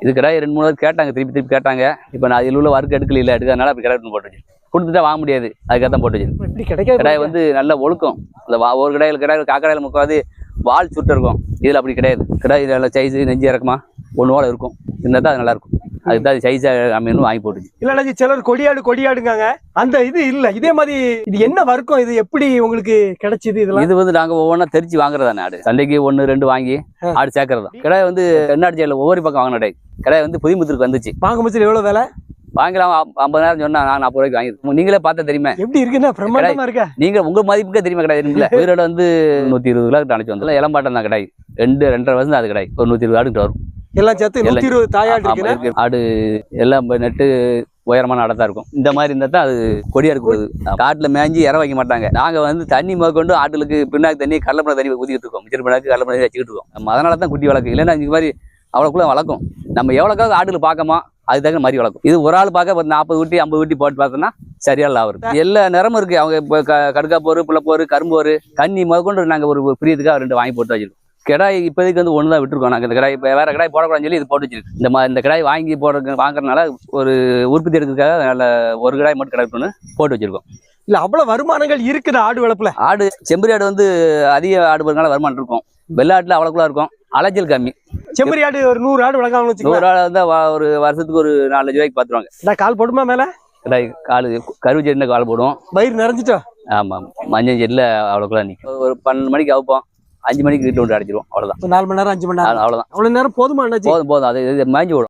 இது கிடாய் ரெண்டு மூணு கேட்டாங்க திருப்பி திருப்பி கேட்டாங்க. இப்போ நான் அதில் உள்ள வர்க்கு எடுக்கல இல்லை எடுக்கிறதுனால அப்படி எடுத்து போட்டு வச்சு கொடுத்துட்டா வாங்க முடியாது அதுக்காக தான் போட்டு வச்சு கிடாய் வந்து நல்ல ஒழுக்கம். இந்த வா- ஒரு கடாயில் கடாயில் காக்கடாயில் முக்காவது வால் சுட்டு இருக்கும். இதில் அப்படி கிடையாது. கிடாய் நல்ல சைஸு நெஞ்சு இறக்குமா? ஒன்றோட இருக்கும். இருந்தால் தான் அது நல்லா இருக்கும் அதுக்கு தான் சைஸாக அமையணும் வாங்கி போட்டுச்சு. இல்லைன்னா சிலர் கொடியாடு கொடியாடுங்காங்க. அந்த இது இல்ல. இதே மாதிரி இது என்ன வர்க்கம்? இது எப்படி உங்களுக்கு கிடைச்சது இதெல்லாம்? இது வந்து நாங்கள் ஒவ்வொன்றா தெரிச்சு வாங்குறதானே ஆடு. சண்டைக்கு ஒன்று ரெண்டு வாங்கி ஆடு சேர்க்கறது கிடாய் வந்து தென்னாடு ஜெயிலில் ஒவ்வொரு பக்கம் வாங்கின கிடாய். வந்து புதிமுத்திற்கு வந்துச்சு. வாங்க முச்சில் எவ்வளவு விலை? வாங்கலாம் ஐம்- ஐம்பதாயிரம் சொன்னா நான் நாற்பது ரூபாய்க்கு வாங்கி நீங்களே பார்த்தா தெரியுமே. எப்படி இருக்குன்னா பிரம்மாண்டமா இருக்கா? நீங்க உங்க மதிப்புக்கே தெரியுமா கிடையாது இல்ல உயிரோட வந்து நூத்தி இருபது கிலோ அணைச்சு வந்து இளம்பாட்டம் தான் கிடையாது ரெண்டு ரெண்டரை வருஷம் அது கிடையாது ஒரு நூத்தி இருபது ஆடுகிட்ட வரும். எல்லாம் சேர்த்து நூத்தி இருபது தாயாடு இருக்கு. ஆடு எல்லாம் நெட்டு உயரமான ஆடை தான் இருக்கும். இந்த மாதிரி இருந்தா தான் அது கொடியா இருக்குது காட்டுல மேய்ஞ்சி இற வைக்க மாட்டாங்க. நாங்க வந்து தண்ணி முதற்கொண்டு ஆட்டுகளுக்கு பின்னாக்கு தண்ணி கடலப்பட தண்ணி ஊத்திட்டு இருக்கோம். மிச்சர் பின்னாக்கு கடலப்பட தண்ணி வச்சுக்கிட்டு இருக்கோம். நம்ம அதனால தான் குட்டி வளர்க்கு. இல்லைன்னா இந்த மாதிரி அவ்வளோக்குள்ள வளர்க்கும். நம்ம எவ்வளோக்காவது ஆடுகள் பார்க்கமா அது தகுந்த மாதிரி வளர்க்கும். இது ஒரு ஆள் பார்க்க நாற்பது குட்டி ஐம்பது குட்டி போட்டு பார்த்தோம்னா சரியா லாபம் எல்லா நிறமும் இருக்கு. அவங்க இப்போ கடுக்கா போரு புள்ளப்போரு கரும்போரு கண்ணி முதற்கொண்டு நாங்க ஒரு பிரியத்துக்காக ரெண்டு வாங்கி போட்டு வச்சிருக்கோம். கிடாய் இப்போதைக்கு வந்து ஒன்று தான் விட்டுருக்கோம். நாங்கள் இந்த கிடாய் இப்போ வேற கிடாய் போடக்கூடாதுன்னு சொல்லி இது போட்டு வச்சிருக்கு இந்த மாதிரி இந்த கிடாய் வாங்கி போடுறது வாங்குறதுனால ஒரு உற்பத்தி எடுக்கிறதுக்காக நல்ல ஒரு கிடாய் மட்டும் கிடக்கணும்னு போட்டு வச்சிருக்கோம். இல்ல அவ்வளவு வருமானங்கள் இருக்குது ஆடு வளர்ப்புல. ஆடு செம்பரி ஆடு வந்து அதிக ஆடு போகிறதுனால வருமானம் இருக்கும். வெள்ளாட்டில் அவ்வளோக்குள்ள இருக்கும். அலைச்சல் கம்மி. செம்மறி ஆடு ஒரு நூறு ஆடு வளர்க்காமனு வச்சுக்கோங்க. நூறு ஆடு வா- ஒரு வருஷத்துக்கு ஒரு நாலு லட்ச ரூபாய்க்கு பார்த்துருவாங்க இந்த கால் போடுமா மேல? கிடாய் கால் கருவு செடியில் கால் போடுவோம். வயிறு நிறைஞ்சிட்டா? ஆமாம் மஞ்சள் செடியில் அவ்வளோக்குள்ள நிற்கும் ஒரு பன்னெண்டு மணிக்கு அவுப்போம். அஞ்சு மணிக்கு வீட்டில் கொண்டு அடைச்சிருவோம் அவ்வளோதான் நாலு மணி நேரம் அஞ்சு மணி நேரம். அவ்வளோதான் அவ்வளவு நேரம் போதுமா போதும் போதும். அது இது மேய்ஞ்சி விடும்.